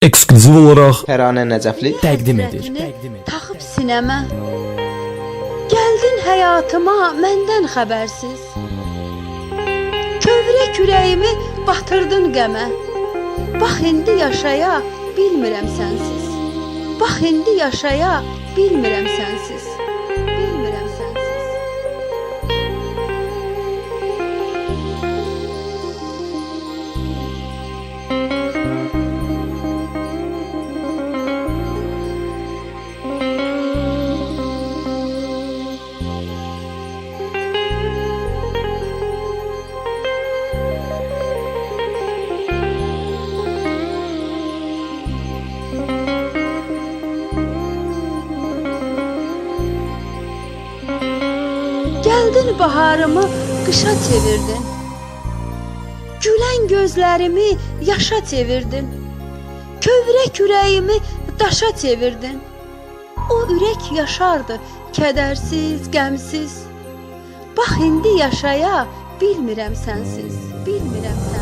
ekskluziv olaraq Təranə Nəcəfli. təqdim edir. Taxıb sinəmə. Gəldin həyatıma məndən xəbərsiz. Kövrə kürəyimi batırdın qəmə. Bax indi yaşaya bilmirəm sənsiz. Bax indi yaşaya bilmirəm sənsiz Gəldin baharımı qışa çevirdin. Gülən gözlərimi yaşa çevirdin. Kövrə kürəyimi daşa çevirdin. O ürək yaşardı, kədərsiz, qəmsiz. Bax indi yaşaya bilmirəm sənsiz, bilmirəm sənsiz.